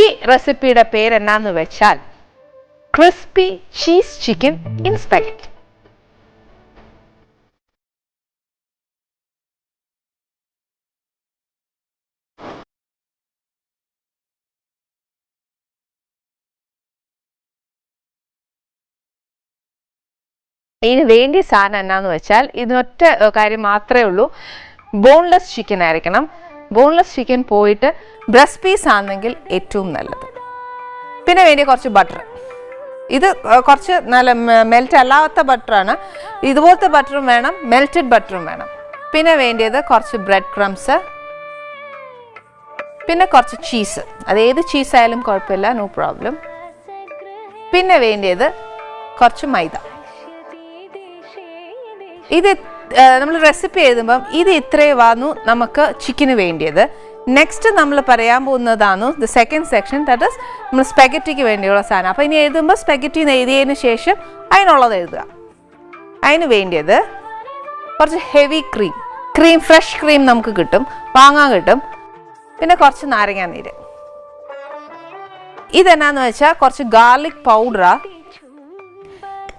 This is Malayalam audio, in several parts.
ഈ റെസിപ്പിയുടെ പേര് എന്നാന്ന് വെച്ചാൽ crispy cheese chicken in spaghetti. ഇതിന് വേണ്ടിയ സാധനം എന്നാന്ന് വെച്ചാൽ ഇതിനൊറ്റ കാര്യം മാത്രമേ ഉള്ളൂ. ബോൺലെസ് ചിക്കൻ ആയിരിക്കണം ബോൺലെസ് ചിക്കൻ പോയിട്ട് ബ്രസ്റ്റ് പീസ് ആണെങ്കിൽ ഏറ്റവും നല്ലത്. പിന്നെ വേണ്ടിയ കുറച്ച് ബട്ടർ. ഇത് കുറച്ച് നല്ല മെൽറ്റ് അല്ലാത്ത ബട്ടറാണ്. ഇതുപോലത്തെ ബട്ടറും വേണം മെൽറ്റഡ് ബട്ടറും വേണം. പിന്നെ വേണ്ടിയത് കുറച്ച് ബ്രെഡ് ക്രംസ് പിന്നെ കുറച്ച് ചീസ് അത് ഏത് ചീസായാലും കുഴപ്പമില്ല നോ പ്രോബ്ലം പിന്നെ വേണ്ടിയത് കുറച്ച് മൈദ. ഇത് നമ്മൾ റെസിപ്പി എഴുതുമ്പം ഇത് ഇത്രേ വന്നു നമുക്ക് ചിക്കന് വേണ്ടിയത്. നെക്സ്റ്റ് നമ്മൾ പറയാൻ പോകുന്നതാണ് the second section that is നമ്മൾ സ്പെഗറ്റിക്ക് വേണ്ടിയുള്ള സാധനം. അപ്പോൾ ഇനി എഴുതുമ്പോൾ സ്പെഗറ്റി എന്ന് എഴുതിയതിന് ശേഷം അതിനുള്ളത് എഴുതുക. അതിന് വേണ്ടിയത് കുറച്ച് heavy cream cream fresh cream നമുക്ക് കിട്ടും. വാങ്ങാൻ കിട്ടും. പിന്നെ കുറച്ച് നാരങ്ങ നീര്. ഇതെന്നാന്ന് വെച്ചാൽ കുറച്ച് ഗാർലിക് പൗഡറാ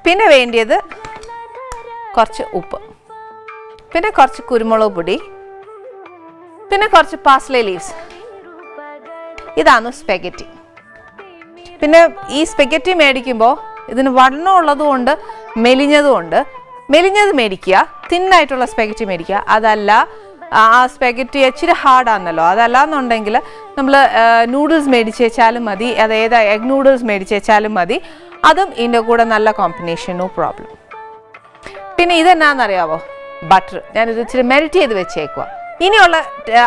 പിന്നെ വേണ്ടിയത് കുറച്ച് ഉപ്പ്. പിന്നെ കുറച്ച് കുരുമുളക് പൊടി. പിന്നെ കുറച്ച് പാസ്ലേ ലീവ്സ് ഇതാണ് സ്പെഗറ്റി പിന്നെ ഈ സ്പെഗറ്റി മേടിക്കുമ്പോൾ ഇതിന് വണ്ണം ഉള്ളതുകൊണ്ട് മെലിഞ്ഞതുകൊണ്ട് മെലിഞ്ഞത് മേടിക്കുക തിന്നായിട്ടുള്ള സ്പെഗറ്റി മേടിക്കുക. അതല്ല ആ സ്പെഗറ്റി ഇച്ചിരി ഹാർഡാണല്ലോ അതല്ല എന്നുണ്ടെങ്കിൽ നമ്മൾ നൂഡിൽസ് മേടിച്ച് വെച്ചാലും മതി. അതായത് എഗ് നൂഡിൽസ് മേടിച്ച് വെച്ചാലും മതി. അതും ഇതിന്റെ കൂടെ നല്ല കോമ്പിനേഷനോ പ്രോബ്ലം പിന്നെ ഇതെന്നാന്നറിയാവോ? ബട്ടർ ഞാനിത് ഇച്ചിരി മെൽറ്റ് ചെയ്ത് വെച്ചേക്കുക ഇനിയുള്ള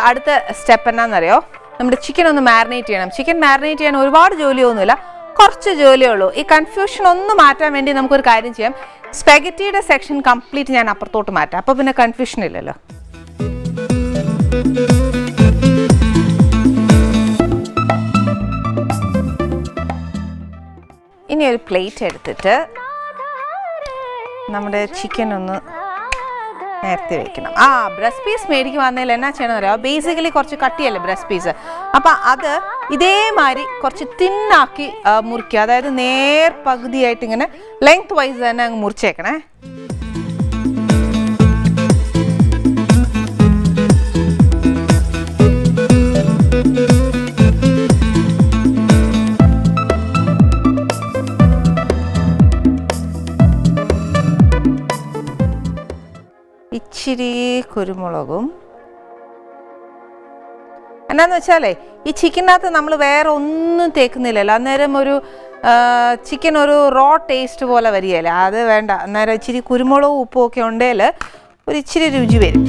അടുത്ത സ്റ്റെപ്പ് എന്നാന്നറിയോ? നമ്മുടെ ചിക്കൻ ഒന്ന് മാരിനേറ്റ് ചെയ്യണം. ചിക്കൻ മാരിനേറ്റ് ചെയ്യാൻ ഒരുപാട് ജോലിയൊന്നുമില്ല. കുറച്ച് ജോലിയേ ഉള്ളൂ. ഈ കൺഫ്യൂഷൻ ഒന്ന് മാറ്റാൻ വേണ്ടി നമുക്കൊരു കാര്യം ചെയ്യാം. സ്പെഗറ്റിയുടെ സെക്ഷൻ കംപ്ലീറ്റ് ഞാൻ അപ്പുറത്തോട്ട് മാറ്റാം. അപ്പോൾ പിന്നെ കൺഫ്യൂഷൻ ഇല്ലല്ലോ. ഇനി ഒരു പ്ലേറ്റ് എടുത്തിട്ട് നമ്മുടെ ചിക്കൻ ഒന്ന് നേരത്തെ വെക്കണം. ആ ബ്രസ്റ്റ് പീസ് മേടിക്കുവാന്നേൽ എന്നാ ചെയ്യണം അറിയാം? ബേസിക്കലി കുറച്ച് കട്ടിയല്ലേ ബ്രസ്റ്റ് പീസ് അപ്പം അത് ഇതേമാതിരി കുറച്ച് തിന്നാക്കി മുറിക്കുക. അതായത് നേർ പകുതിയായിട്ട് ഇങ്ങനെ ലെങ്ത് വൈസ് തന്നെ അങ്ങ് മുറിച്ചേക്കണേ. ഇച്ചിരി കുരുമുളകും. എന്നാന്ന് വെച്ചാലേ ഈ ചിക്കനകത്ത് നമ്മൾ വേറെ ഒന്നും തേക്കുന്നില്ലല്ലോ. അന്നേരം ഒരു ചിക്കൻ ഒരു റോ ടേസ്റ്റ് പോലെ വരികയല്ലേ? അത് വേണ്ട. അന്നേരം ഇച്ചിരി കുരുമുളകും ഉപ്പും ഒക്കെ ഉണ്ടെങ്കിൽ ഒരു ഇച്ചിരി രുചി വരും.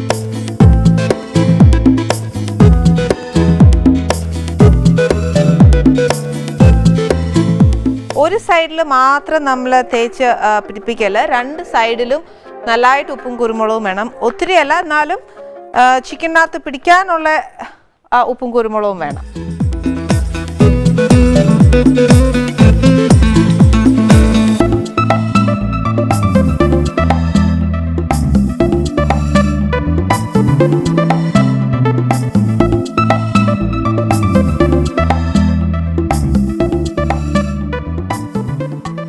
ഒരു സൈഡിൽ മാത്രം നമ്മൾ തേച്ച് പിടിപ്പിക്കല്ല രണ്ട് സൈഡിലും നല്ലതായിട്ട് ഉപ്പും കുരുമുളകും വേണം. ഒത്തിരി അല്ല എന്നാലും ചിക്കനകത്ത് പിടിക്കാനുള്ള ഉപ്പും കുരുമുളകും വേണം.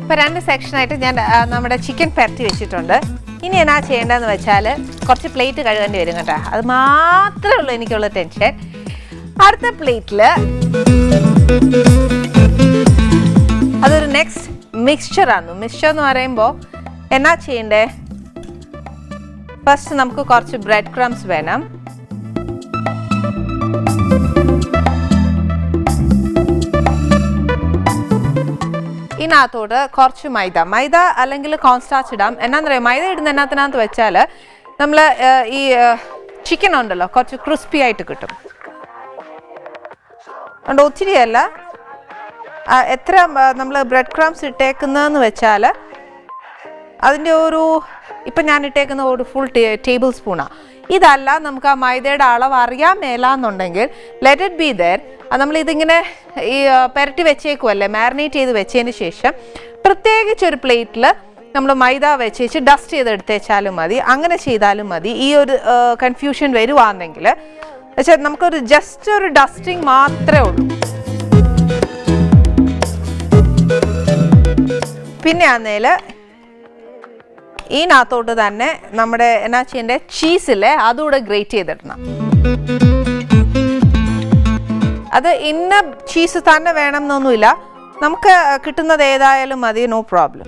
ഇപ്പൊ രണ്ട് സെക്ഷനായിട്ട് ഞാൻ നമ്മുടെ ചിക്കൻ പെരട്ടി വെച്ചിട്ടുണ്ട്. ഇനി എന്നാ ചെയ്യേണ്ടതെന്ന് വെച്ചാൽ കുറച്ച് പ്ലേറ്റ് കഴുകേണ്ടി വരും കേട്ടോ. അത് മാത്രമേ ഉള്ളൂ എനിക്കുള്ള ടെൻഷൻ അടുത്ത പ്ലേറ്റിൽ അതൊരു നെക്സ്റ്റ് മിക്സ്ചർ ആണ്. മിക്സ്ചർ എന്ന് പറയുമ്പോൾ എന്നാ ചെയ്യണ്ടേ? ഫസ്റ്റ് നമുക്ക് കുറച്ച് ബ്രെഡ് ക്രംസ് വേണം. ഇതിനകത്തോട്ട് കുറച്ച് മൈദ. മൈദ അല്ലെങ്കിൽ കോൺസ്റ്റാച്ച് ഇടാം. എന്നാന്ന് പറയാം മൈദ ഇടുന്ന എന്നാത്തിനകത്ത് വെച്ചാൽ നമ്മൾ ഈ ചിക്കൻ ഉണ്ടല്ലോ കുറച്ച് ക്രിസ്പി ആയിട്ട് കിട്ടും. അതുകൊണ്ട് ഒത്തിരിയല്ല. എത്ര നമ്മൾ ബ്രെഡ് ക്രംസ് ഇട്ടേക്കുന്നതെന്ന് വെച്ചാൽ അതിന്റെ ഒരു ഇപ്പം ഞാൻ ഇട്ടേക്കുന്ന ഒരു ഫുൾ ടേബിൾ സ്പൂണാണ് ഇതല്ല നമുക്ക് ആ മൈദയുടെ അളവ് അറിയാൻ മേലാന്നുണ്ടെങ്കിൽ ലെറ്റ് ഇറ്റ് ബി ദർ നമ്മൾ ഇതിങ്ങനെ ഈ പെരട്ടി വെച്ചേക്കുമല്ലേ മാരിനേറ്റ് ചെയ്ത് വെച്ചതിന് ശേഷം പ്രത്യേകിച്ച് ഒരു പ്ലേറ്റിൽ നമ്മൾ മൈദ വെച്ചേച്ച് ഡസ്റ്റ് ചെയ്ത് എടുത്തേച്ചാലും മതി അങ്ങനെ ചെയ്താലും മതി. ഈ ഒരു കൺഫ്യൂഷൻ വരുവാന്നെങ്കിൽ പക്ഷേ നമുക്കൊരു ജസ്റ്റ് ഒരു ഡസ്റ്റിങ് മാത്രമേ ഉള്ളൂ. പിന്നെ ആന്നേൽ ഇതിനകത്തോട്ട് തന്നെ നമ്മുടെ എന്നാ ചെയ്യേണ്ടത് ചീസില്ലേ അതുകൂടെ ഗ്രേറ്റ് ചെയ്തിടണം. അത് ഇന്ന ചീസ് തന്നെ വേണം എന്നൊന്നുമില്ല നമുക്ക് കിട്ടുന്നത് ഏതായാലും മതി നോ പ്രോബ്ലം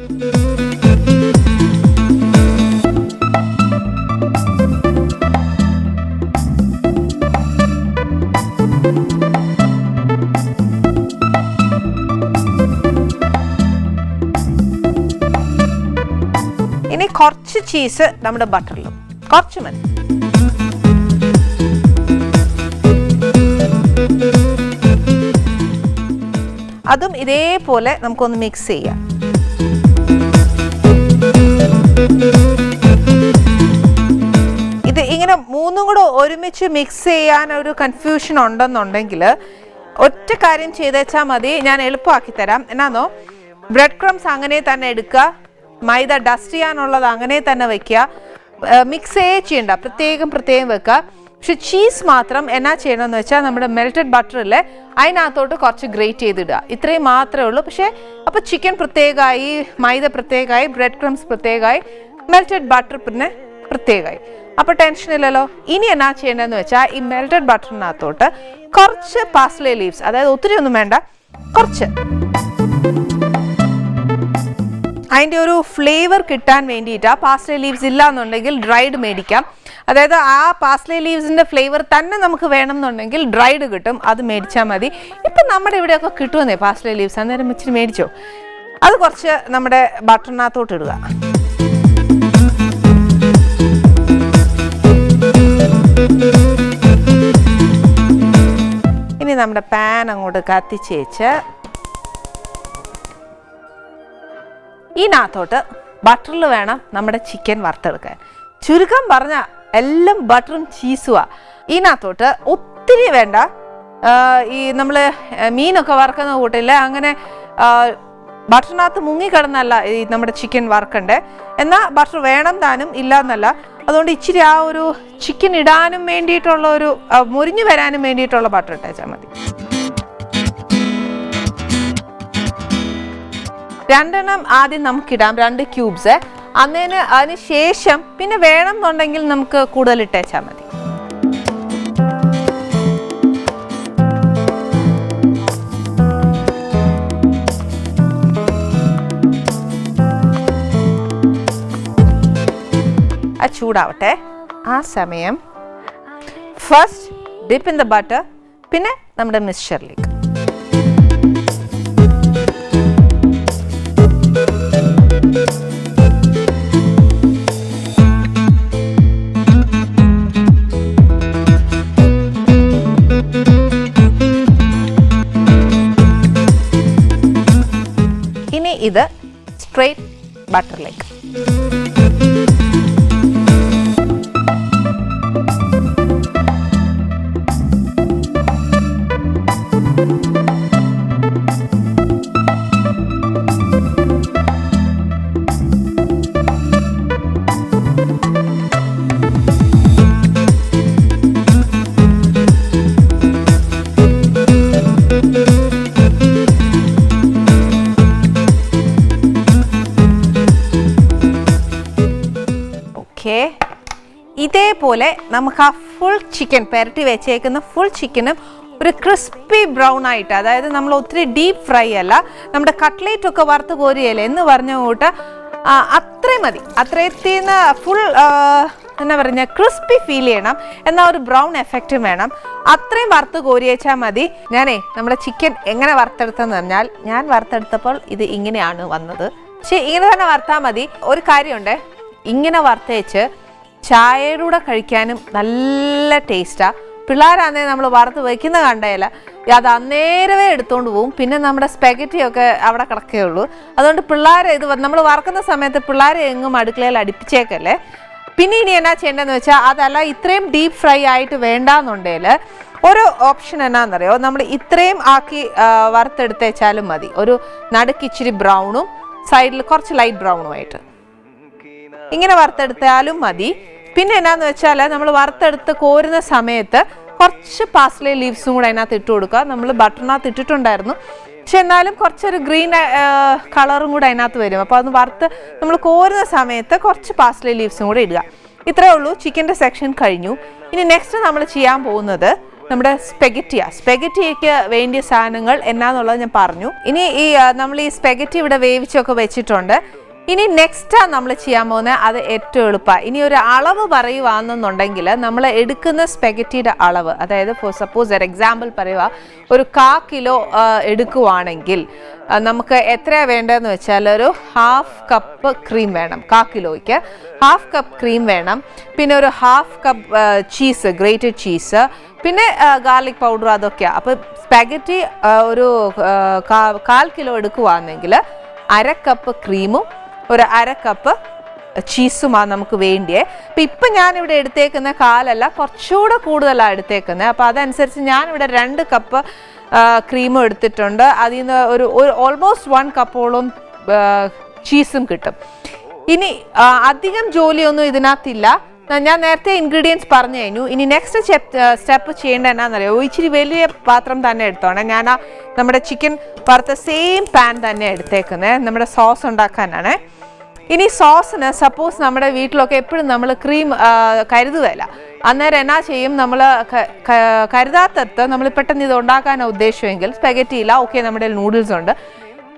കുറച്ച് ചീസ് നമ്മുടെ ബട്ടറിലും കുറച്ച് മതി. അതും ഇതേപോലെ നമുക്കൊന്ന് മിക്സ് ചെയ്യാം. ഇത് ഇങ്ങനെ മൂന്നും കൂടെ ഒരുമിച്ച് മിക്സ് ചെയ്യാൻ ഒരു കൺഫ്യൂഷൻ ഉണ്ടെന്നുണ്ടെങ്കിൽ ഒറ്റ കാര്യം ചെയ്തേച്ചാൽ മതി. ഞാൻ എളുപ്പമാക്കി തരാം. എന്നാന്നോ? ബ്രെഡ് ക്രംസ് അങ്ങനെ തന്നെ എടുക്കുക. മൈദ ഡസ്റ്റ് ചെയ്യാനുള്ളത് അങ്ങനെ തന്നെ വെക്കുക. മിക്സേ ചെയ്യണ്ട. പ്രത്യേകം പ്രത്യേകം വെക്കുക. പക്ഷെ ചീസ് മാത്രം എന്നാ ചെയ്യണമെന്ന് വെച്ചാൽ നമ്മുടെ മെൽറ്റഡ് ബട്ടറില്ലേ അതിനകത്തോട്ട് കുറച്ച് ഗ്രേറ്റ് ചെയ്തിടുക. ഇത്രയും മാത്രമേ ഉള്ളൂ. പക്ഷേ അപ്പോൾ ചിക്കൻ പ്രത്യേകമായി മൈദ പ്രത്യേകമായി ബ്രെഡ് ക്രംസ് പ്രത്യേകമായി മെൽറ്റഡ് ബട്ടർ പിന്നെ പ്രത്യേകമായി. അപ്പോൾ ടെൻഷൻ ഇല്ലല്ലോ. ഇനി എന്നാ ചെയ്യേണ്ടതെന്ന് വെച്ചാൽ ഈ മെൽറ്റഡ് ബട്ടറിനകത്തോട്ട് കുറച്ച് പാസ്ലേ ലീവ്സ് അതായത് ഒത്തിരി ഒന്നും വേണ്ട കുറച്ച് അതിന്റെ ഒരു ഫ്ലേവർ കിട്ടാൻ വേണ്ടിയിട്ട് ആ പാസ്ലേ ലീവ്സ് ഇല്ല എന്നുണ്ടെങ്കിൽ ഡ്രൈഡ് മേടിക്കാം. അതായത് ആ പാസ്ലേ ലീവ്സിന്റെ ഫ്ലേവർ തന്നെ നമുക്ക് വേണം എന്നുണ്ടെങ്കിൽ ഡ്രൈഡ് കിട്ടും അത് മേടിച്ചാൽ മതി. ഇപ്പം നമ്മുടെ ഇവിടെയൊക്കെ കിട്ടുമെന്നേ പാസ്ലേ ലീവ്സ് അന്നേരം ഇച്ചിരി മേടിച്ചോ? അത് കുറച്ച് നമ്മുടെ ബട്ടറിനകത്തോട്ട് ഇടുക. ഇനി നമ്മുടെ പാൻ അങ്ങോട്ട് കത്തിച്ച് ഇതിനകത്തോട്ട് ബട്ടറിൽ വേണം നമ്മുടെ ചിക്കൻ വറുത്തെടുക്കാൻ. ചുരുക്കം പറഞ്ഞ എല്ലാം ബട്ടറും ചീസുവാ ഇതിനകത്തോട്ട് ഒത്തിരി വേണ്ട. ഈ നമ്മൾ മീനൊക്കെ വറുക്കുന്ന കൂട്ടില്ല അങ്ങനെ ഭക്ഷണത്ത് മുങ്ങിക്കിടന്നല്ല ഈ നമ്മുടെ ചിക്കൻ വറുക്കണ്ടേ. എന്നാൽ ബട്ടർ വേണം താനും ഇല്ല എന്നല്ല അതുകൊണ്ട് ഇച്ചിരി ആ ഒരു ചിക്കൻ ഇടാനും വേണ്ടിയിട്ടുള്ള ഒരു മുരിഞ്ഞു വരാനും വേണ്ടിയിട്ടുള്ള ബട്ടർ ഇട്ടേച്ചാൽ മതി. രണ്ടെണ്ണം ആദ്യം നമുക്കിടാം രണ്ട് ക്യൂബ്സ്. അന്നേന് അതിന് ശേഷം പിന്നെ വേണം എന്നുണ്ടെങ്കിൽ നമുക്ക് കൂടുതൽ ഇട്ടേച്ചാൽ മതി. ആ ചൂടാവട്ടെ. ആ സമയം first dip in the butter പിന്നെ നമ്മുടെ മിക്സ്ചറിലേക്ക് ഇനി ഇത് സ്ട്രേറ്റ് ബട്ടറിലേക്ക്. ഇതേപോലെ നമുക്ക് ആ ഫുൾ ചിക്കൻ പെരട്ടി വെച്ചേക്കുന്ന ഫുൾ ചിക്കനും ഒരു ക്രിസ്പി ബ്രൗൺ ആയിട്ട് അതായത് നമ്മൾ ഒത്തിരി ഡീപ്പ് ഫ്രൈ അല്ല നമ്മുടെ കട്ട്ലേറ്റ് ഒക്കെ വറുത്ത് കോരിയല്ലേ എന്ന് പറഞ്ഞ കൂട്ട് അത്രയും മതി. അത്രയത്തിന് ഫുൾ എന്നാ പറഞ്ഞ ക്രിസ്പി ഫീൽ ചെയ്യണം. എന്നാൽ ഒരു ബ്രൗൺ എഫക്റ്റും വേണം. അത്രയും വറുത്ത് കോരി വെച്ചാൽ മതി. ഞാനേ നമ്മുടെ ചിക്കൻ എങ്ങനെ വറുത്തെടുത്തെന്ന് പറഞ്ഞാൽ ഞാൻ വറുത്തെടുത്തപ്പോൾ ഇത് ഇങ്ങനെയാണ് വന്നത്. പക്ഷേ ഇങ്ങനെ തന്നെ വറുത്താൽ മതി. ഒരു കാര്യമുണ്ട്. ഇങ്ങനെ വറുത്തേച്ച് ചായയുടെ കൂടെ കഴിക്കാനും നല്ല ടേസ്റ്റാണ് പിള്ളേരാന്നേ നമ്മൾ വറുത്ത് വയ്ക്കുന്ന കണ്ടേല. അത് അന്നേരമേ എടുത്തുകൊണ്ട് പോകും പിന്നെ നമ്മുടെ സ്പെഗറ്റിയൊക്കെ അവിടെ കിടക്കേ ഉള്ളൂ. അതുകൊണ്ട് പിള്ളേരെ ഇത് നമ്മൾ വറക്കുന്ന സമയത്ത് പിള്ളേരെ എങ്ങും അടുക്കളയിൽ അടുപ്പിച്ചേക്കല്ലേ. പിന്നെ ഇനി എന്നാ ചെയ്യേണ്ടതെന്ന് വെച്ചാൽ അതല്ല ഇത്രയും ഡീപ്പ് ഫ്രൈ ആയിട്ട് വേണ്ടാന്നുണ്ടെങ്കിൽ ഒരു ഓപ്ഷൻ എന്നാണെന്നറിയോ നമ്മൾ ഇത്രയും ആക്കി വറുത്തെടുത്തേച്ചാലും മതി. ഒരു നടുക്കിച്ചിരി ബ്രൗണും സൈഡിൽ കുറച്ച് ലൈറ്റ് ബ്രൗണും ആയിട്ട്. ഇങ്ങനെ വറുത്തെടുത്താലും മതി. പിന്നെ എന്നാന്ന് വെച്ചാൽ നമ്മൾ വറുത്തെടുത്ത് കോരുന്ന സമയത്ത് കുറച്ച് പാസ്ലേ ലീവ്സും കൂടെ അതിനകത്ത് ഇട്ട് കൊടുക്കുക. നമ്മൾ ബട്ടറിനകത്ത് ഇട്ടിട്ടുണ്ടായിരുന്നു. പക്ഷെ എന്നാലും കുറച്ചൊരു ഗ്രീൻ കളറും കൂടെ അതിനകത്ത് വരും. അപ്പോൾ അത് വറുത്ത് നമ്മൾ കോരുന്ന സമയത്ത് കുറച്ച് പാസ്ലി ലീവ്സും കൂടെ ഇടുക. ഇത്രേ ഉള്ളൂ. ചിക്കന്റെ സെക്ഷൻ കഴിഞ്ഞു. ഇനി നെക്സ്റ്റ് നമ്മൾ ചെയ്യാൻ പോകുന്നത് നമ്മുടെ സ്പെഗറ്റിയ സ്പെഗറ്റിക്ക് വേണ്ടിയ സാധനങ്ങൾ എന്നാന്നുള്ളത് ഞാൻ പറഞ്ഞു. ഇനി ഈ നമ്മൾ ഈ സ്പെഗറ്റി ഇവിടെ വേവിച്ചൊക്കെ വെച്ചിട്ടുണ്ട്. ഇനി നെക്സ്റ്റ് നമ്മൾ ചെയ്യാൻ പോകുന്നത് അത് ഏറ്റവും എളുപ്പമാണ് ഇനി ഒരു അളവ് പറയുവാണെന്നുണ്ടെങ്കിൽ നമ്മൾ എടുക്കുന്ന സ്പെഗറ്റിയുടെ അളവ് അതായത് ഫോർ സപ്പോസ് ഒരു എക്സാമ്പിൾ പറയുക ഒരു കാ കിലോ എടുക്കുവാണെങ്കിൽ നമുക്ക് എത്രയാണ് വേണ്ടതെന്ന് വെച്ചാൽ ഒരു ഹാഫ് കപ്പ് ക്രീം വേണം കാ കിലോയ്ക്ക്. ഹാഫ് കപ്പ് ക്രീം വേണം പിന്നെ ഒരു half cup cheese grated cheese പിന്നെ ഗാർലിക് പൗഡർ അതൊക്കെയാണ് അപ്പോൾ സ്പാഗറ്റി ഒരു കാൽ കിലോ എടുക്കുവാണെങ്കിൽ അര കപ്പ് ക്രീമും ഒരു അര കപ്പ് ചീസുമാണ് നമുക്ക് വേണ്ടിയേ. അപ്പം ഇപ്പം ഞാനിവിടെ എടുത്തേക്കുന്ന കാലല്ല കുറച്ചുകൂടെ കൂടുതലാണ് എടുത്തേക്കുന്നത് അപ്പോൾ അതനുസരിച്ച് ഞാനിവിടെ രണ്ട് കപ്പ് ക്രീമും എടുത്തിട്ടുണ്ട്. അതിൽ നിന്ന് ഒരു ഒരു ഓൾമോസ്റ്റ് വൺ കപ്പോളം ചീസും കിട്ടും. ഇനി അധികം ജോലിയൊന്നും ഇതിനകത്തില്ല. ഞാൻ നേരത്തെ ഇൻഗ്രീഡിയൻസ് പറഞ്ഞു കഴിഞ്ഞു. ഇനി നെക്സ്റ്റ് സ്റ്റെപ്പ് ചെയ്യേണ്ട എന്നാണെന്നറിയോ ഇച്ചിരി വലിയ പാത്രം തന്നെ എടുത്തോണേ. ഞാൻ നമ്മുടെ ചിക്കൻ വറുത്ത സെയിം പാൻ തന്നെ എടുത്തേക്കുന്നത് നമ്മുടെ സോസ് ഉണ്ടാക്കാനാണ്. ഇനി സോസിന് സപ്പോസ് നമ്മുടെ വീട്ടിലൊക്കെ എപ്പോഴും നമ്മൾ ക്രീം കരുതുകയില്ല. അന്നേരം എന്നാ ചെയ്യും? നമ്മൾ കരുതാത്തത് നമ്മൾ പെട്ടെന്ന് ഇത് ഉണ്ടാക്കാനാണ് ഉദ്ദേശമെങ്കിൽ സ്പെഗറ്റി ഇല്ല ഓക്കെ നമ്മുടെ നൂഡിൽസ് ഉണ്ട്.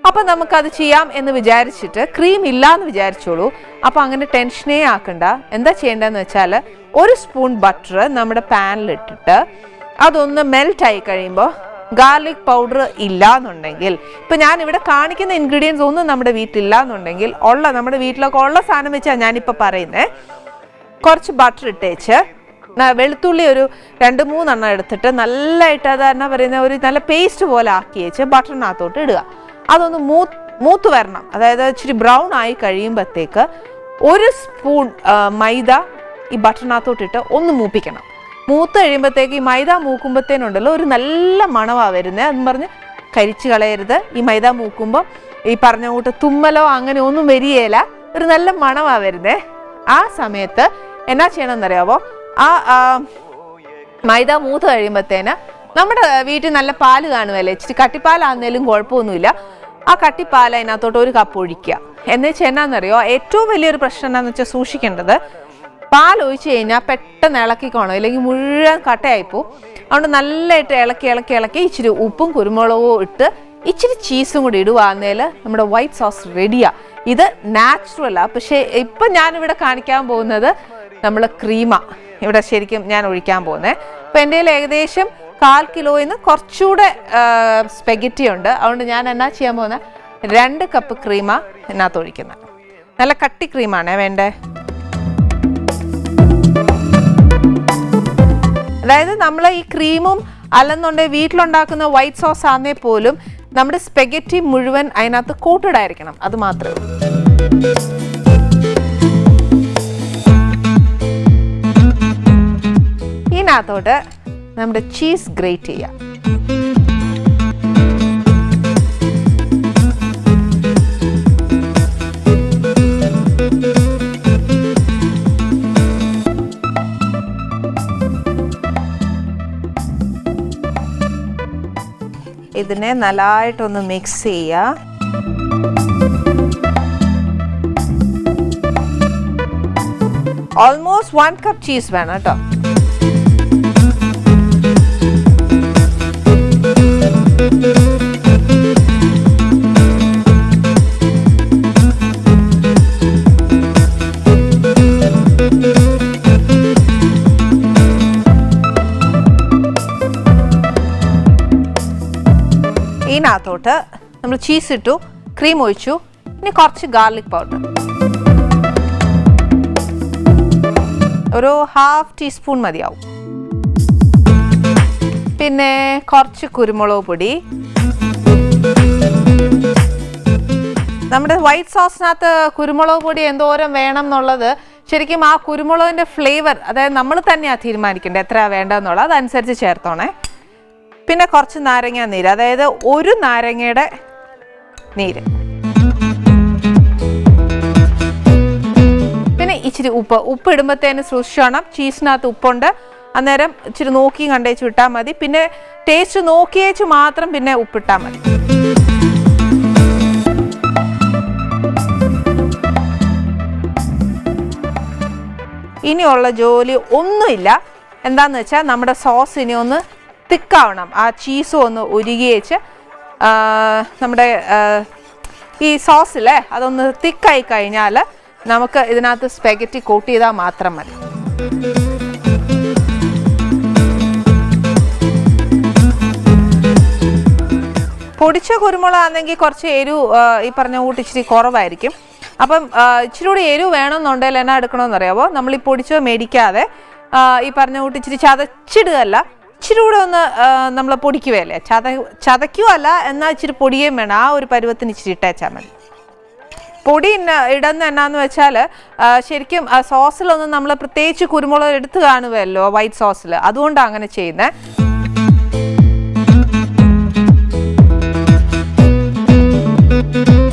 അപ്പം നമുക്കത് ചെയ്യാം എന്ന് വിചാരിച്ചിട്ട് ക്രീം ഇല്ല എന്ന് വിചാരിച്ചോളൂ. അപ്പം അങ്ങനെ ടെൻഷനേ ആക്കണ്ട. എന്താ ചെയ്യേണ്ടതെന്ന് വെച്ചാൽ ഒരു സ്പൂൺ ബട്ടർ നമ്മുടെ പാനിലിട്ടിട്ട് അതൊന്ന് മെൽറ്റ് ആയി കഴിയുമ്പോൾ ഗാർലിക് പൗഡർ ഇല്ല എന്നുണ്ടെങ്കിൽ ഇപ്പം ഞാൻ ഇവിടെ കാണിക്കുന്ന ഇൻഗ്രീഡിയൻസ് ഒന്നും നമ്മുടെ വീട്ടിലില്ല എന്നുണ്ടെങ്കിൽ ഉള്ള നമ്മുടെ വീട്ടിലൊക്കെ ഉള്ള സാധനം വെച്ചാണ് ഞാനിപ്പോൾ പറയുന്നത് കുറച്ച് ബട്ടർ ഇട്ടേച്ച് വെളുത്തുള്ളി ഒരു രണ്ട് മൂന്നെണ്ണം എടുത്തിട്ട് നല്ലതായിട്ട് അത് എന്നാ പറയുന്ന ഒരു നല്ല പേസ്റ്റ് പോലെ ആക്കി വെച്ച് ബട്ടറിനകത്തോട്ട് ഇടുക. അതൊന്ന് മൂ മൂത്ത് വരണം. അതായത് ഇച്ചിരി ബ്രൗൺ ആയി കഴിയുമ്പോഴത്തേക്ക് ഒരു സ്പൂൺ മൈദ ഈ ബട്ടറിനകത്തോട്ടിട്ട് ഒന്ന് മൂപ്പിക്കണം. മൂത്ത് കഴിയുമ്പോഴത്തേക്ക് ഈ മൈദ മൂക്കുമ്പോഴത്തേനുണ്ടല്ലോ ഒരു നല്ല മണമാണ് വരുന്നത് എന്ന് പറഞ്ഞ് കരിച്ച് കളയരുത്. ഈ മൈദ മൂക്കുമ്പോൾ ഈ പറഞ്ഞ കൂട്ട് തുമ്മലോ അങ്ങനെ ഒന്നും വരികയില്ല ഒരു നല്ല മണമാണ് വരുന്നത് ആ സമയത്ത് എന്നാ ചെയ്യണമെന്നറിയാവോ? ആ മൈദ മൂത്ത് കഴിയുമ്പോഴത്തേന് നമ്മുടെ വീട്ടിൽ നല്ല പാൽ കാണുമല്ലേ ഇച്ചിരി കട്ടിപ്പാലാന്നേലും കുഴപ്പമൊന്നുമില്ല. ആ കട്ടിപ്പാൽ അതിനകത്തോട്ട് ഒരു കപ്പ് ഒഴിക്കുക. എന്ന് വെച്ചാൽ എന്നാന്നറിയോ? ഏറ്റവും വലിയൊരു പ്രശ്നം എന്താണെന്ന് വെച്ചാൽ സൂക്ഷിക്കേണ്ടത് പാൽ ഒഴിച്ച് കഴിഞ്ഞാൽ പെട്ടെന്ന് ഇളക്കിക്കോണം ഇല്ലെങ്കിൽ മുഴുവൻ കട്ടയായിപ്പോ അതുകൊണ്ട് നല്ലതായിട്ട് ഇളക്കി ഇളക്കി ഇളക്കി ഇച്ചിരി ഉപ്പും കുരുമുളകും ഇട്ട് ഇച്ചിരി ചീസും കൂടി ഇടുവാന്നേൽ നമ്മുടെ വൈറ്റ് സോസ് റെഡിയാ ഇത് നാച്ചുറലാ പക്ഷേ ഇപ്പം ഞാനിവിടെ കാണിക്കാൻ പോകുന്നത് നമ്മൾ ക്രീമ ഇവിടെ ശരിക്കും ഞാൻ ഒഴിക്കാൻ പോകുന്നത് അപ്പോൾ എന്റെ ഏകദേശം കാൽ കിലോയിൽ നിന്ന് കുറച്ചുകൂടെ സ്പെഗറ്റി ഉണ്ട്. അതുകൊണ്ട് ഞാൻ എന്നാ ചെയ്യാൻ പോകുന്നത് രണ്ട് കപ്പ് ക്രീമ ഇതിനകത്ത് ഒഴിക്കുന്നത് നല്ല കട്ടി ക്രീമാണേ വേണ്ടേ? അതായത് നമ്മൾ ഈ ക്രീമും അല്ലെന്നുണ്ടെങ്കിൽ വീട്ടിലുണ്ടാക്കുന്ന വൈറ്റ് സോസ് ആന്നേ പോലും നമ്മുടെ സ്പെഗറ്റി മുഴുവൻ അതിനകത്ത് കോട്ടഡ് ആയിരിക്കണം അത് മാത്രമേ ഇതിനകത്തോട്ട് നമ്മുടെ ചീസ് ഗ്രേറ്റ് ചെയ്യാം. ഇതിനെ നല്ലതായിട്ടൊന്ന് മിക്സ് ചെയ്യുക ഓൾമോസ്റ്റ് വൺ കപ്പ് ചീസ് വേണം കേട്ടോ. ഇതിനകത്തോട്ട് നമ്മൾ ചീസ് ഇട്ടു ക്രീം ഒഴിച്ചു ഇനി കുറച്ച് ഗാർലിക് പൗഡർ ഒരു ഹാഫ് ടീസ്പൂൺ മതിയാവും. പിന്നെ കുറച്ച് കുരുമുളക് പൊടി. നമ്മുടെ വൈറ്റ് സോസിനകത്ത് കുരുമുളക് പൊടി എന്തോരം വേണം എന്നുള്ളത് ശരിക്കും ആ കുരുമുളകിന്റെ ഫ്ലേവർ അതായത് നമ്മൾ തന്നെയാണ് തീരുമാനിക്കേണ്ടത് എത്ര വേണ്ടതെന്നുള്ളത് അതനുസരിച്ച് ചേർത്തോണേ. പിന്നെ കുറച്ച് നാരങ്ങ നീര് അതായത് ഒരു നാരങ്ങയുടെ നീര്. പിന്നെ ഇച്ചിരി ഉപ്പ്. ഉപ്പ് ഇടുമ്പോഴത്തേന് സൂക്ഷിച്ചോണം ചീസിനകത്ത് ഉപ്പുണ്ട്. അന്നേരം ഇച്ചിരി നോക്കി കണ്ടേച്ച് വിട്ടാൽ മതി. പിന്നെ ടേസ്റ്റ് നോക്കിയേച്ച് മാത്രം പിന്നെ ഉപ്പിട്ടാൽ മതി. ഇനിയുള്ള ജോലി ഒന്നുമില്ല. എന്താന്ന് വെച്ചാൽ നമ്മുടെ സോസ് ഇനി ഒന്ന് തിക്കാവണം. ആ ചീസും ഒന്ന് ഉരുകിയേച്ച് നമ്മുടെ ഈ സോസിലെ അതൊന്ന് തിക്കായി കഴിഞ്ഞാൽ നമുക്ക് ഇതിനകത്ത് സ്പെഗറ്റി കൂട്ടി ചെയ്താൽ മാത്രം മതി. പൊടിച്ച കുരുമുളക് കുരുമുളകാണെങ്കിൽ കുറച്ച് എരിവ് ആ, ഈ പറഞ്ഞ കൂട്ടി ഇച്ചിരി കുറവായിരിക്കും. അപ്പം ഇച്ചിരി കൂടി എരിവ് വേണമെന്നുണ്ടെങ്കിൽ എന്നാ എടുക്കണമെന്ന് അറിയാമോ നമ്മൾ ഈ പൊടിച്ചോ മേടിക്കാതെ ഈ പറഞ്ഞ കൂട്ടി ഇച്ചിരി ചതച്ചിടുകയല്ല ഇച്ചിരി കൂടെ ഒന്ന് നമ്മൾ പൊടിക്കുകയല്ലേ ചത ചതയ്ക്കുകയല്ല എന്നാൽ ഇച്ചിരി പൊടിയേം വേണം. ആ ഒരു പരുവത്തിന് ഇച്ചിരി ഇട്ടേച്ചാൽ മതി. പൊടി ഇടുന്ന എന്നാന്ന് വെച്ചാൽ ശരിക്കും സോസിലൊന്നും നമ്മൾ പ്രത്യേകിച്ച് കുരുമുളക് എടുത്ത് കാണുമല്ലോ വൈറ്റ് സോസിൽ അതുകൊണ്ടാണ് അങ്ങനെ ചെയ്യുന്നത് ഇപ്പം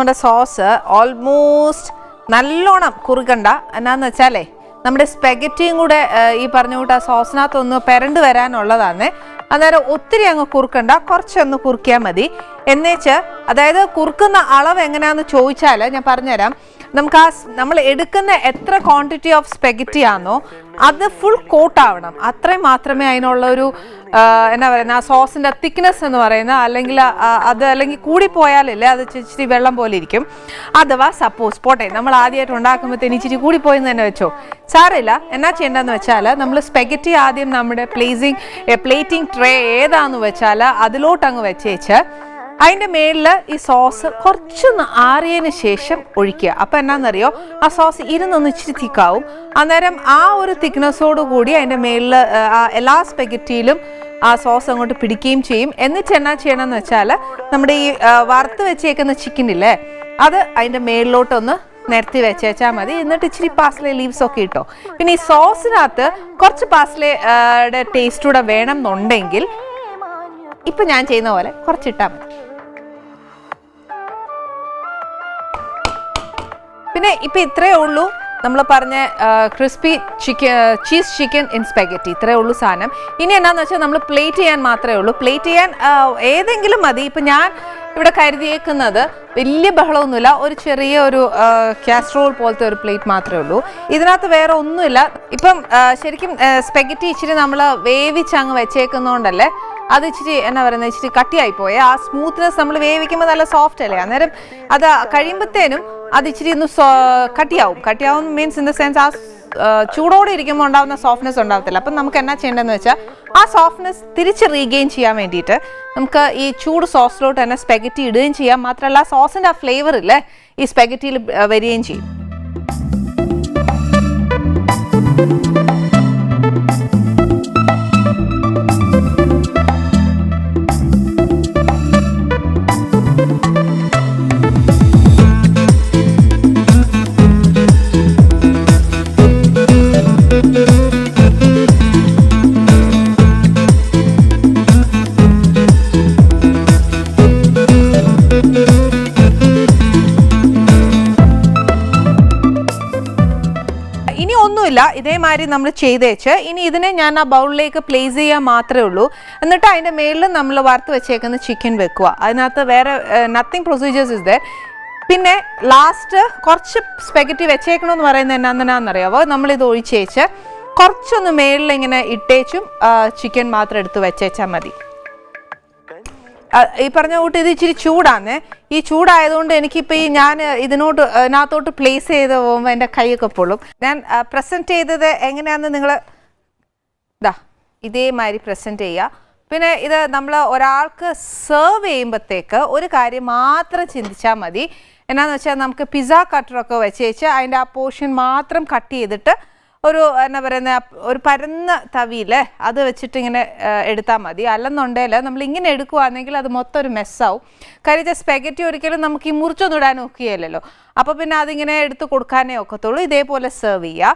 നമ്മുടെ സോസ് ഓൾമോസ്റ്റ് നല്ലോണം കുറുകണ്ട. എന്നാന്ന് വെച്ചാലേ നമ്മുടെ സ്പെഗറ്റിയും കൂടെ ഈ പറഞ്ഞ കൂട്ട് സോസിനകത്തൊന്ന് പെരണ്ട് വരാനുള്ളതാണ്. അന്നേരം ഒത്തിരി അങ്ങ് കുറുക്കണ്ട കുറച്ചൊന്ന് കുറുക്കിയാൽ മതി. എന്നുവെച്ച് അതായത് കുറുക്കുന്ന അളവ് എങ്ങനെയാണെന്ന് ചോദിച്ചാൽ ഞാൻ പറഞ്ഞുതരാം. നമുക്ക് ആ നമ്മൾ എടുക്കുന്ന എത്ര ക്വാണ്ടിറ്റി ഓഫ് സ്പെഗറ്റി ആണോ അത് ഫുൾ കോട്ട് ആവണം. അത്രയും മാത്രമേ അതിനുള്ള ഒരു എന്നാ പറയുന്ന ആ സോസിന്റെ തിക്നെസ് എന്ന് പറയുന്ന അല്ലെങ്കിൽ അത് അല്ലെങ്കിൽ കൂടിപ്പോയാലല്ലേ അത് ഇച്ചി- ഇച്ചിരി വെള്ളം പോലെ ഇരിക്കും. അഥവാ സപ്പോസ് പോട്ടെ നമ്മൾ ആദ്യമായിട്ട് ഉണ്ടാക്കുമ്പോഴത്തേന് ഇച്ചിരി കൂടിപ്പോയെന്ന് തന്നെ വെച്ചോ. സാറില്ല എന്നാ ചെയ്യേണ്ടതെന്ന് വെച്ചാൽ നമ്മൾ സ്പെഗറ്റി ആദ്യം നമ്മുടെ പ്ലേസിങ് പ്ലേറ്റിംഗ് ട്രേ ഏതാന്ന് വെച്ചാൽ അതിലോട്ടങ്ങ് വെച്ചേച്ച് അതിന്റെ മേളിൽ ഈ സോസ് കുറച്ചൊന്ന് ആറിയതിന് ശേഷം ഒഴിക്കുക. അപ്പം എന്നാണെന്നറിയോ ആ സോസ് ഇരുന്നൊന്ന് ഇച്ചിരി തിക്കാവും. അന്നേരം ആ ഒരു തിക്നെസ്സോട് കൂടി അതിന്റെ മേളിൽ എല്ലാ സ്പെഗറ്റിയിലും ആ സോസ് അങ്ങോട്ട് പിടിക്കുകയും ചെയ്യും. എന്നിട്ട് എന്നാ ചെയ്യണമെന്ന് വെച്ചാൽ നമ്മുടെ ഈ വറുത്ത് വെച്ചേക്കുന്ന ചിക്കൻ ഇല്ലേ അത് അതിന്റെ മേളിലോട്ടൊന്ന് നിരത്തി വെച്ചേച്ചാൽ മതി. എന്നിട്ട് ഇച്ചിരി പാസ്ലേ ലീവ്സ് ഒക്കെ ഇട്ടോ. പിന്നെ ഈ സോസിനകത്ത് കുറച്ച് പാസ്ലയുടെ ടേസ്റ്റ് കൂടെ വേണം എന്നുണ്ടെങ്കിൽ ഇപ്പം ഞാൻ ചെയ്യുന്ന പോലെ കുറച്ചിട്ടാൽ മതി. പിന്നെ ഇപ്പം ഇത്രയേ ഉള്ളൂ. നമ്മൾ പറഞ്ഞ crispy chicken cheese chicken in spaghetti ഇത്രയേ ഉള്ളൂ സാധനം. ഇനി എന്നാന്ന് വെച്ചാൽ നമ്മൾ പ്ലേറ്റ് ചെയ്യാൻ മാത്രമേ ഉള്ളൂ. പ്ലേറ്റ് ചെയ്യാൻ ഏതെങ്കിലും മതി. ഇപ്പം ഞാൻ ഇവിടെ കരുതിയേക്കുന്നത് വലിയ ബഹളമൊന്നുമില്ല. ഒരു ചെറിയ ഒരു കാസ്ട്രോൾ പോലത്തെ ഒരു പ്ലേറ്റ് മാത്രമേ ഉള്ളൂ. ഇതിനകത്ത് വേറെ ഒന്നുമില്ല. ഇപ്പം ശരിക്കും സ്പെഗറ്റി ഇച്ചിരി നമ്മൾ വേവിച്ച് അങ്ങ് വെച്ചേക്കുന്നതുകൊണ്ടല്ലേ അത് ഇച്ചിരി എന്നാ പറയുന്നത് ഇച്ചിരി കട്ടിയായി പോയി. ആ സ്മൂത്ത്നെസ് നമ്മൾ വേവിക്കുമ്പോൾ നല്ല സോഫ്റ്റ് അല്ലേ? അന്നേരം അത് കഴിയുമ്പോഴത്തേനും അത് ഇച്ചിരി ഒന്ന് കട്ടിയാവും. കട്ടിയാവും മീൻസ് ഇൻ ദ സെൻസ് ആ ചൂടോടെ ഇരിക്കുമ്പോൾ ഉണ്ടാകുന്ന സോഫ്റ്റ്നെസ് ഉണ്ടാകത്തില്ല അപ്പം നമുക്ക് എന്നാ ചെയ്യേണ്ടതെന്ന് വെച്ചാൽ ആ സോഫ്റ്റ്നെസ് തിരിച്ച് റീഗെയിൻ ചെയ്യാൻ വേണ്ടിയിട്ട് നമുക്ക് ഈ ചൂട് സോസിലോട്ട് തന്നെ സ്പെഗറ്റി ഇടുകയും ചെയ്യാം. മാത്രമല്ല സോസിന്റെ ആ ഫ്ലേവർ ഇല്ലേ ഈ സ്പെഗറ്റിയിൽ വരികയും ചെയ്യും. ഇതേമാതിരി നമ്മൾ ചെയ്തേച്ച് ഇനി ഇതിനെ ഞാൻ ആ ബൗളിലേക്ക് പ്ലേസ് ചെയ്യാൻ മാത്രമേ ഉള്ളൂ. എന്നിട്ട് അതിന്റെ മേളിൽ നമ്മൾ വറുത്ത് വെച്ചേക്കുന്ന ചിക്കൻ വെക്കുക. അതിനകത്ത് വേറെ നത്തിങ് പ്രൊസീജിയേഴ്സ് ഇസ് ദർ പിന്നെ ലാസ്റ്റ് കുറച്ച് സ്പെഗറ്റി വെച്ചേക്കണമെന്ന് പറയുന്നത് എന്നാന്നറിയാവോ നമ്മളിത് ഒഴിച്ചേച്ച് കുറച്ചൊന്ന് മേളിൽ ഇങ്ങനെ ഇട്ടേച്ചും ചിക്കൻ മാത്രം എടുത്ത് വെച്ചേച്ചാൽ മതി. ഈ പറഞ്ഞ കൂട്ട് ഇത് ഇച്ചിരി ചൂടാന്നേ. ഈ ചൂടായതുകൊണ്ട് എനിക്കിപ്പോൾ ഈ ഞാൻ ഇതിനോട്ട് ഇതിനകത്തോട്ട് പ്ലേസ് ചെയ്ത് പോകുമ്പോൾ എന്റെ കൈയൊക്കെ പൊള്ളും. ഞാൻ പ്രസന്റ് ചെയ്തത് എങ്ങനെയാണെന്ന് നിങ്ങൾ ഇതാ ഇതേമാതിരി പ്രസന്റ് ചെയ്യുക പിന്നെ ഇത് നമ്മൾ ഒരാൾക്ക് സെർവ് ചെയ്യുമ്പോഴത്തേക്ക് ഒരു കാര്യം മാത്രം ചിന്തിച്ചാൽ മതി. എന്നാന്ന് വെച്ചാൽ നമുക്ക് പിസ്സ കട്ടറൊക്കെ വെച്ച് വെച്ച് അതിന്റെ ആ പോർഷൻ മാത്രം കട്ട് ചെയ്തിട്ട് ഒരു എന്നാ പറയുന്ന ഒരു പരന്ന തവിയിൽ അത് വെച്ചിട്ട് ഇങ്ങനെ എടുത്താൽ മതി. അല്ലെന്നുണ്ടെങ്കിൽ നമ്മൾ ഇങ്ങനെ എടുക്കുവാണെങ്കിൽ അത് മൊത്തം ഒരു മെസ്സാവും കാര്യം സ്പെഗറ്റി ഒരിക്കലും നമുക്ക് ഈ മുറിച്ചൊന്നും ഇടാൻ അപ്പോൾ പിന്നെ അതിങ്ങനെ എടുത്ത് കൊടുക്കാനേ ഒക്കത്തുള്ളൂ. ഇതേപോലെ സെർവ് ചെയ്യുക